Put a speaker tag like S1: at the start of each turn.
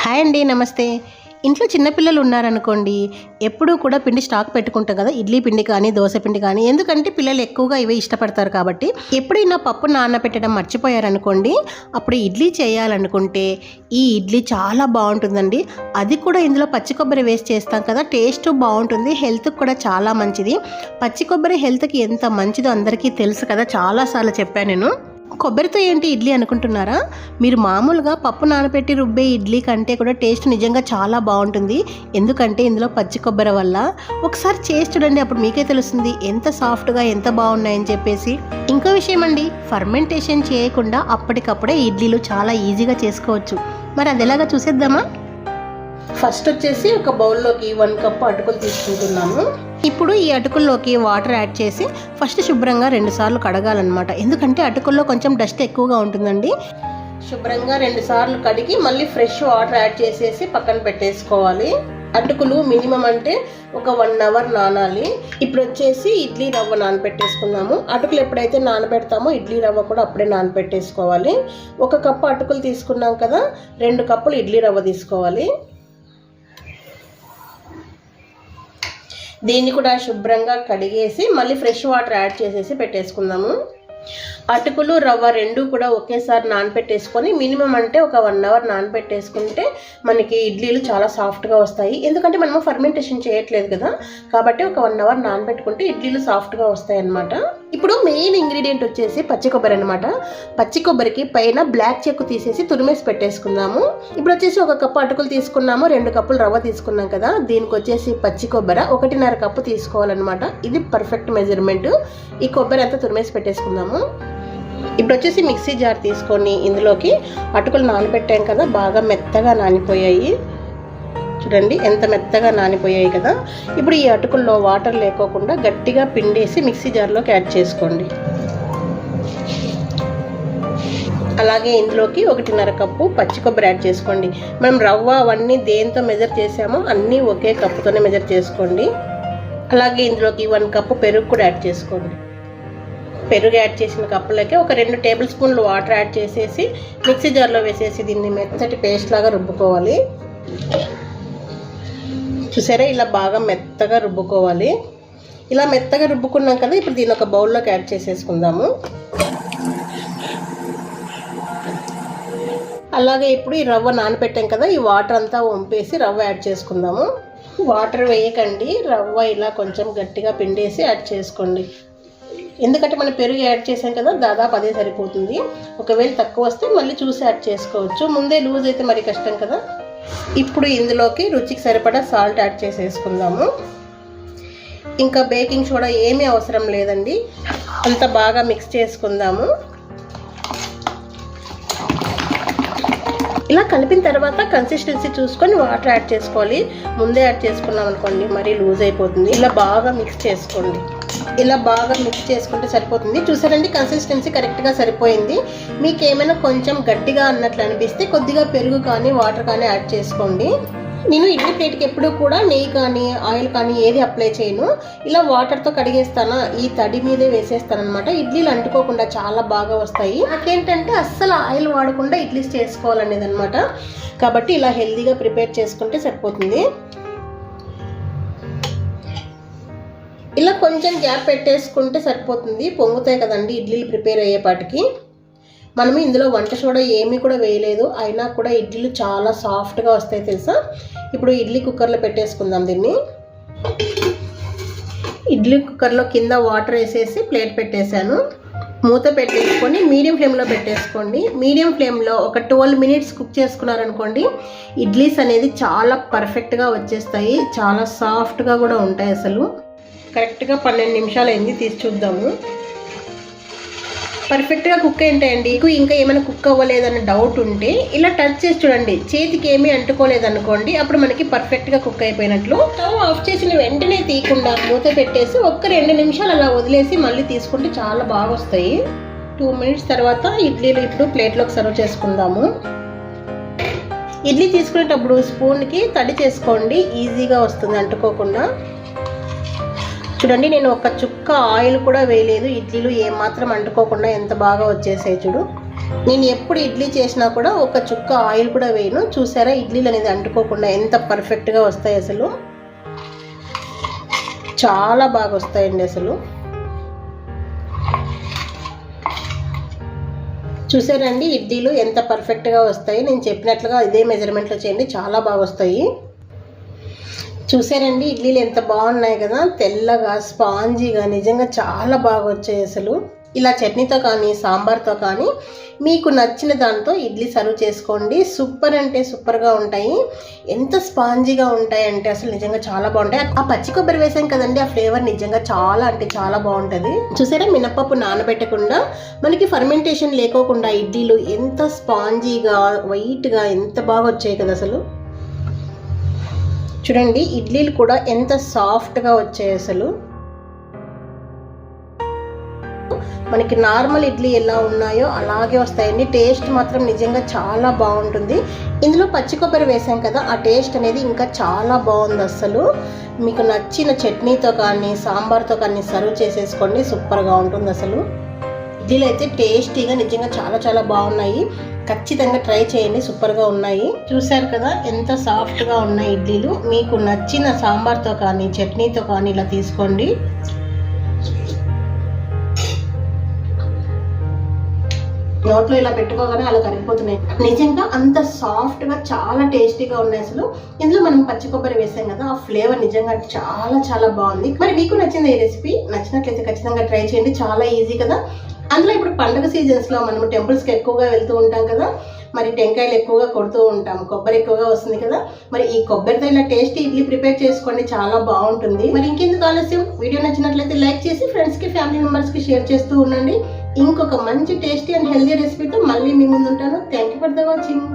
S1: Hi అండి నమస్తే. ఇంట్లో చిన్నపిల్లలు ఉన్నారనుకోండి ఎప్పుడూ కూడా పిండి స్టాక్ పెట్టుకుంటాం కదా ఇడ్లీ పిండి కానీ దోశ పిండి కానీ. ఎందుకంటే పిల్లలు ఎక్కువగా ఇవే ఇష్టపడతారు కాబట్టి ఎప్పుడైనా పప్పు నానబెట్టడం మర్చిపోయారనుకోండి అప్పుడు ఇడ్లీ చేయాలనుకుంటే ఈ ఇడ్లీ చాలా బాగుంటుందండి. అది కూడా ఇందులో పచ్చి కొబ్బరి వేసి చేస్తాం కదా టేస్ట్ బాగుంటుంది హెల్త్కి కూడా చాలా మంచిది. పచ్చి కొబ్బరి హెల్త్కి ఎంత మంచిదో అందరికీ తెలుసు కదా చాలాసార్లు చెప్పాను నేను. కొబ్బరితో ఏంటి ఇడ్లీ అనుకుంటున్నారా? మీరు మామూలుగా పప్పు నానబెట్టి రుబ్బే ఇడ్లీ కంటే కూడా టేస్ట్ నిజంగా చాలా బాగుంటుంది. ఎందుకంటే ఇందులో పచ్చి కొబ్బరి వల్ల. ఒకసారి చేసి చూడండి అప్పుడు మీకే తెలుస్తుంది ఎంత సాఫ్ట్గా ఎంత బాగున్నాయని చెప్పేసి. ఇంకో విషయం అండి ఫర్మెంటేషన్ చేయకుండా అప్పటికప్పుడే ఇడ్లీలు చాలా ఈజీగా చేసుకోవచ్చు. మరి అది ఎలాగా చూసేద్దామా? ఫస్ట్ వచ్చేసి ఒక బౌల్లోకి వన్ కప్ అటుకులు తీసుకుంటున్నాను. ఇప్పుడు ఈ అటుకుల్లోకి వాటర్ యాడ్ చేసి ఫస్ట్ శుభ్రంగా రెండు సార్లు కడగాలన్నమాట. ఎందుకంటే అటుకుల్లో కొంచెం డస్ట్ ఎక్కువగా ఉంటుందండి. శుభ్రంగా రెండు సార్లు కడిగి మళ్ళీ ఫ్రెష్ వాటర్ యాడ్ చేసేసి పక్కన పెట్టేసుకోవాలి. అటుకులు మినిమం అంటే ఒక వన్ అవర్ నానాలి. ఇప్పుడు వచ్చేసి ఇడ్లీ రవ్వ నానబెట్టేసుకున్నాము అటుకులు ఎప్పుడైతే నానబెడతామో ఇడ్లీ రవ్వ కూడా అప్పుడే నానబెట్టేసుకోవాలి ఒక కప్పు అటుకులు తీసుకున్నాం కదా రెండు కప్పులు ఇడ్లీ రవ్వ తీసుకోవాలి. దీన్ని కూడా శుభ్రంగా కడిగేసి మళ్ళీ ఫ్రెష్ వాటర్ యాడ్ చేసేసి పెట్టేసుకుందాము. అటుకులు రవ్వ రెండు కూడా ఒకేసారి నానబెట్టేసుకొని మినిమం అంటే ఒక వన్ అవర్ నానబెట్టేసుకుంటే మనకి ఇడ్లీలు చాలా సాఫ్ట్గా వస్తాయి. ఎందుకంటే మనము ఫర్మెంటేషన్ చేయట్లేదు కదా కాబట్టి ఒక వన్ అవర్ నానబెట్టుకుంటే ఇడ్లీలు సాఫ్ట్గా వస్తాయి అన్నమాట ఇప్పుడు మెయిన్ ఇంగ్రీడియంట్ వచ్చేసి పచ్చి కొబ్బరి అనమాట పచ్చి కొబ్బరికి పైన బ్లాక్ చెక్కు తీసేసి తురిమేసి పెట్టేసుకుందాము. ఇప్పుడు వచ్చేసి ఒక కప్పు అటుకులు తీసుకున్నాము రెండు కప్పులు రవ్వ తీసుకున్నాం కదా. దీనికి వచ్చేసి పచ్చి కొబ్బరి ఒకటిన్నర కప్పు తీసుకోవాలన్నమాట. ఇది పర్ఫెక్ట్ మెజర్మెంట్ ఈ కొబ్బరి అంతా తురిమేసి పెట్టేసుకుందాము. ఇప్పుడు వచ్చేసి మిక్సీ జార్ తీసుకొని ఇందులోకి అటుకులు నానబెట్టాం కదా బాగా మెత్తగా నానిపోయాయి. చూడండి ఎంత మెత్తగా నానిపోయాయి కదా. ఇప్పుడు ఈ అటుకుల్లో వాటర్ లేకోకుండా గట్టిగా పిండేసి మిక్సీ జార్లోకి యాడ్ చేసుకోండి. అలాగే ఇందులోకి ఒకటిన్నర కప్పు పచ్చి కొబ్బరి యాడ్ చేసుకోండి. మనం రవ్వ అవన్నీ దేంతో మెజర్ చేసామో అన్నీ ఒకే కప్పుతోనే మెజర్ చేసుకోండి. అలాగే ఇందులోకి వన్ కప్పు పెరుగు కూడా యాడ్ చేసుకోండి. పెరుగు యాడ్ చేసిన కప్పులకి ఒక రెండు టేబుల్ స్పూన్లు వాటర్ యాడ్ చేసేసి మిక్సీ జార్లో వేసేసి దీన్ని మెత్తటి పేస్ట్ లాగా రుబ్బుకోవాలి. చూసారా? ఇలా బాగా మెత్తగా రుబ్బుకోవాలి. ఇలా మెత్తగా రుబ్బుకున్నాం కదా ఇప్పుడు దీని ఒక బౌల్లోకి యాడ్ చేసేసుకుందాము. అలాగే ఇప్పుడు ఈ రవ్వ నానబెట్టాం కదా ఈ వాటర్ అంతా వంపేసి రవ్వ యాడ్ చేసుకుందాము. వాటర్ వేయకండి రవ్వ ఇలా కొంచెం గట్టిగా పిండేసి యాడ్ చేసుకోండి. ఎందుకంటే మనం పెరుగు యాడ్ చేసాం కదా దాదాపు అదే సరిపోతుంది. ఒకవేళ తక్కువ వస్తే మళ్ళీ చూసి యాడ్ చేసుకోవచ్చు. ముందే లూజ్ అయితే మరి కష్టం కదా. ఇప్పుడు ఇందులోకి రుచికి సరిపడా సాల్ట్ యాడ్ చేసేసుకుందాము. ఇంకా బేకింగ్ సోడా ఏమీ అవసరం లేదండి. అంత బాగా మిక్స్ చేసుకుందాము. ఇలా కలిపిన తర్వాత కన్సిస్టెన్సీ చూసుకొని వాటర్ యాడ్ చేసుకోవాలి. ముందే యాడ్ చేసుకున్నాం అనుకోండి మరీ లూజ్ అయిపోతుంది. ఇలా బాగా మిక్స్ చేసుకోండి. ఇలా బాగా మిక్స్ చేసుకుంటే సరిపోతుంది. చూసారండి కన్సిస్టెన్సీ కరెక్ట్గా సరిపోయింది. మీకు ఏమైనా కొంచెం గట్టిగా అన్నట్లు అనిపిస్తే కొద్దిగా పెరుగు కానీ వాటర్ కానీ యాడ్ చేసుకోండి. నేను ఇడ్లీ ప్లేట్కి ఎప్పుడు కూడా నెయ్యి కానీ ఆయిల్ కానీ ఏది అప్లై చేయను. ఇలా వాటర్తో కడిగేస్తానా ఈ తడి మీదే వేసేస్తాను అనమాట ఇడ్లీలు అంటుకోకుండా చాలా బాగా వస్తాయి. నాకేంటంటే అస్సలు ఆయిల్ వాడకుండా ఇడ్లీస్ చేసుకోవాలనేది అనమాట కాబట్టి ఇలా హెల్తీగా ప్రిపేర్ చేసుకుంటే సరిపోతుంది. ఇలా కొంచెం గ్యాప్ పెట్టేసుకుంటే సరిపోతుంది. పొంగుతాయి కదండి ఇడ్లీలు ప్రిపేర్ అయ్యేపాటికి మనం ఇందులో వంట సోడా ఏమీ కూడా వేయలేదు అయినా కూడా ఇడ్లీలు చాలా సాఫ్ట్గా వస్తాయి తెలుసా? ఇప్పుడు ఇడ్లీ కుక్కర్లో పెట్టేసుకుందాం దీన్ని. ఇడ్లీ కుక్కర్లో కింద వాటర్ వేసేసి ప్లేట్ పెట్టేశాను. మూత పెట్టేసుకొని మీడియం ఫ్లేమ్లో పెట్టేసుకోండి. మీడియం ఫ్లేమ్లో ఒక ట్వెల్వ్ మినిట్స్ కుక్ చేసుకున్నారనుకోండి ఇడ్లీస్ అనేది చాలా పర్ఫెక్ట్గా వచ్చేస్తాయి. చాలా సాఫ్ట్గా కూడా ఉంటాయి అసలు. కరెక్ట్గా పన్నెండు నిమిషాలు అయింది తీసి చూద్దాము. పర్ఫెక్ట్గా కుక్ ఏంటండి మీకు ఇంకా ఏమైనా కుక్ అవ్వలేదన్న డౌట్ ఉంటే ఇలా టచ్ చేసి చూడండి. చేతికి ఏమీ అంటుకోలేదనుకోండి అప్పుడు మనకి పర్ఫెక్ట్గా కుక్ అయిపోయినట్లు. స్టవ్ ఆఫ్ చేసిన వెంటనే తీయకుండా మూత పెట్టేసి ఒక్క రెండు నిమిషాలు అలా వదిలేసి మళ్ళీ తీసుకుంటే చాలా బాగా వస్తాయి. టూ మినిట్స్ తర్వాత ఇడ్లీలు ఇప్పుడు ప్లేట్లోకి సర్వ్ చేసుకుందాము. ఇడ్లీ తీసుకునేటప్పుడు స్పూన్కి తడి చేసుకోండి ఈజీగా వస్తుంది అంటుకోకుండా. చూడండి నేను ఒక చుక్క ఆయిల్ కూడా వేయలేదు. ఇడ్లీలు ఏమాత్రం అంటుకోకుండా ఎంత బాగా వచ్చేసాయి చూడు. నేను ఎప్పుడు ఇడ్లీ చేసినా కూడా ఒక చుక్క ఆయిల్ కూడా వేయను. చూసారా ఇడ్లీలు అనేది అంటుకోకుండా ఎంత పర్ఫెక్ట్గా వస్తాయి అసలు. చాలా బాగా వస్తాయండి అసలు. చూసారండి ఇడ్లీలు ఎంత పర్ఫెక్ట్గా వస్తాయి. నేను చెప్పినట్లుగా ఇదే మెజర్మెంట్లో చేయండి చాలా బాగా వస్తాయి. చూసారండి? ఇడ్లీలు ఎంత బాగున్నాయి కదా? తెల్లగా స్పాంజీగా నిజంగా చాలా బాగా వచ్చాయి అసలు. ఇలా చట్నీతో కానీ సాంబార్తో కానీ మీకు నచ్చిన దాంతో ఇడ్లీ సర్వ్ చేసుకోండి. సూపర్ అంటే సూపర్గా ఉంటాయి. ఎంత స్పాంజీగా ఉంటాయి అంటే అసలు నిజంగా చాలా బాగుంటాయి. ఆ పచ్చి కొబ్బరి వేసాం కదండి ఆ ఫ్లేవర్ నిజంగా చాలా అంటే చాలా బాగుంటుంది. చూసారా? మినప్పప్పు నానబెట్టకుండా మనకి ఫర్మెంటేషన్ లేకోకుండా ఇడ్లీలు ఎంత స్పాంజీగా వైట్గా ఎంత బాగా వచ్చాయి కదా అసలు. చూడండి ఇడ్లీలు కూడా ఎంత సాఫ్ట్గా వచ్చాయి అసలు. మనకి నార్మల్ ఇడ్లీ ఎలా ఉన్నాయో అలాగే వస్తాయండి. టేస్ట్ మాత్రం నిజంగా చాలా బాగుంటుంది. ఇందులో పచ్చి కొబ్బరి వేసాం కదా ఆ టేస్ట్ అనేది ఇంకా చాలా బాగుంది అసలు. మీకు నచ్చిన చట్నీతో కానీ సాంబార్తో కానీ సర్వ్ చేసేసుకోండి సూపర్గా ఉంటుంది అసలు. ఇడ్లీలు అయితే టేస్టీగా నిజంగా చాలా చాలా బాగున్నాయి. ఖచ్చితంగా ట్రై చేయండి సూపర్గా ఉన్నాయి. చూశారు కదా ఎంత సాఫ్ట్గా ఉన్నాయి ఇడ్లీలు. మీకు నచ్చిన సాంబార్తో కానీ చట్నీతో కానీ ఇలా తీసుకోండి. నోట్లో ఇలా పెట్టుకోగానే అలా కరిగిపోతున్నాయి. నిజంగా అంత సాఫ్ట్గా చాలా టేస్టీగా ఉన్నాయి అసలు. ఇందులో మనం పచ్చి కొబ్బరి వేసాం కదా ఆ ఫ్లేవర్ నిజంగా చాలా చాలా బాగుంది. మరి మీకు నచ్చింది ఈ రెసిపీ? నచ్చినట్లయితే ఖచ్చితంగా ట్రై చేయండి. చాలా ఈజీ కదా. అందులో ఇప్పుడు పండుగ సీజన్స్లో మనం టెంపుల్స్కి ఎక్కువగా వెళ్తూ ఉంటాం కదా మరి టెంకాయలు ఎక్కువగా కొడుతూ ఉంటాం కొబ్బరి ఎక్కువగా వస్తుంది కదా మరి ఈ కొబ్బరితో ఇలా టేస్టీ ఇడ్లీ ప్రిపేర్ చేసుకోండి చాలా బాగుంటుంది. మరి ఇంకెందుకు ఆలస్యం? వీడియో నచ్చినట్లయితే లైక్ చేసి ఫ్రెండ్స్కి ఫ్యామిలీ మెంబర్స్కి షేర్ చేస్తూ ఉండండి. ఇంకొక మంచి టేస్టీ అండ్ హెల్దీ రెసిపీతో మళ్ళీ మీ ముందు ఉంటాను thank you for the watching